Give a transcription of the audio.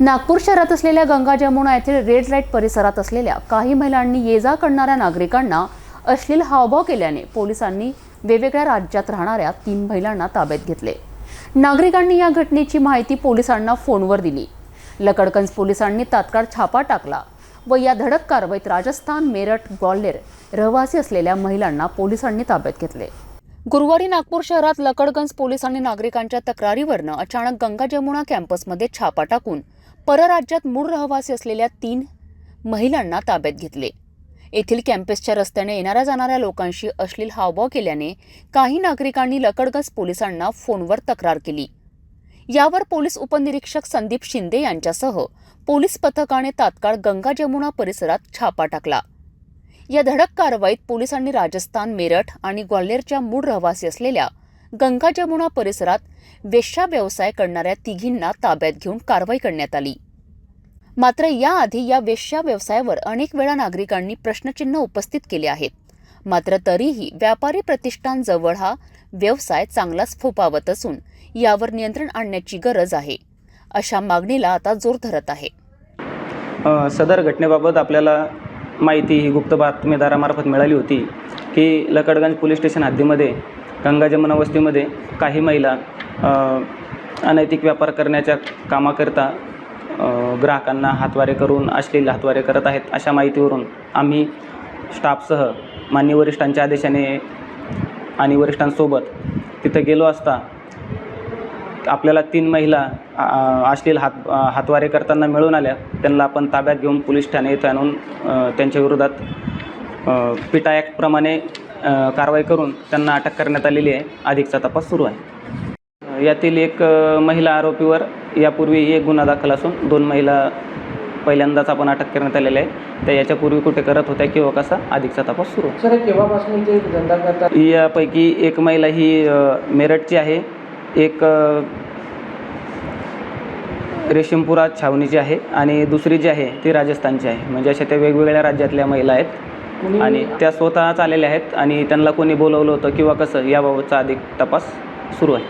नागपूर शहरात असलेल्या गंगा जमुना येथील रेड लाइट परिसरात असलेल्या काही महिलांनी ये जा करणाऱ्या नागरिकांना अश्लील हावभाव केल्याने पोलिसांनी वेगवेगळ्या राज्यात राहणाऱ्या तीन महिलांना ताब्यात घेतले. नागरिकांनी या घटनेची माहिती पोलिसांना फोनवर दिली. लकडकंज पोलिसांनी तात्काळ छापा टाकला व या धडक कारवाईत राजस्थान मेरठ ग्वाल्हेर रहिवासी असलेल्या महिलांना पोलिसांनी ताब्यात घेतले. गुरुवारी नागपूर शहरात लकडगंज पोलिसांनी नागरिकांच्या तक्रारीवरनं अचानक गंगा जमुना कॅम्पसमध्ये छापा टाकून परराज्यात मूळ रहिवासी असलेल्या तीन महिलांना ताब्यात घेतले. येथील कॅम्पसच्या रस्त्याने येणाऱ्या जाणाऱ्या लोकांशी अश्लील हावभाव केल्याने काही नागरिकांनी लकडगंज पोलिसांना फोनवर तक्रार केली. यावर पोलीस उपनिरीक्षक संदीप शिंदे यांच्यासह पोलीस पथकाने तात्काळ गंगा जमुना परिसरात छापा टाकला. या धडक कारवाईत पोलिसांनी राजस्थान मेरठ आणि ग्वाल्हेरच्या मूळ रहिवासी असलेल्या गंगा जमुना परिसरात वेश्या व्यवसाय करणाऱ्या तिघींना ताब्यात घेऊन कारवाई करण्यात आली. मात्र याआधी या वेश्या व्यवसायावर अनेक वेळा नागरिकांनी प्रश्नचिन्ह उपस्थित केले आहेत. मात्र तरीही व्यापारी प्रतिष्ठानजवळ हा व्यवसाय चांगलाच फोपावत असून यावर नियंत्रण आणण्याची गरज आहे. अशा मागणीला आता जोर धरत आहे. सदर घटनेबाबत आपल्याला माहिती ही गुप्त बातमीदारामार्फत मिळाली होती की लकडगंज पोलीस स्टेशन हद्दीमध्ये गंगा जमुना वस्तीमध्ये काही महिला अनैतिक व्यापार करण्याच्या कामाकरिता ग्राहकांना हातवारे करून अश्लील हातवारे करत आहेत अशा माहितीवरून आम्ही स्टाफसह मान्य वरिष्ठांच्या आदेशाने आणि वरिष्ठांसोबत तिथं गेलो असता आपल्याला तीन महिला अश्लील हात हातवारे करताना मिळून आल्या. त्यांना आपण ताब्यात घेऊन पोलीस ठाणे येथे आणून त्यांच्या विरोधात पिटा ॲक्टप्रमाणे कारवाई करून त्यांना अटक करण्यात आलेली आहे. अधिकचा तपास सुरू आहे. यातील एक महिला आरोपीवर यापूर्वी एक गुन्हा दाखल असून दोन महिला पहिल्यांदाच आपण अटक करण्यात आलेल्या आहे त्या याच्यापूर्वी कुठे करत होत्या किंवा कसा अधिकचा तपास सुरू सर केव्हापासून इथे धंदा करतात यापैकी एक महिला ही मेरठची आहे. एक रेशीमपुरा छावणीची आहे आणि दुसरी जी आहे ती राजस्थानची आहे. म्हणजे अशा त्या वेगवेगळ्या राज्यातल्या महिला आहेत. आणि त्या स्वतःच आलेल्या आहेत आणि त्यांना कोणी बोलवलं होतं किंवा कसं याबाबतचा अधिक तपास सुरू आहे.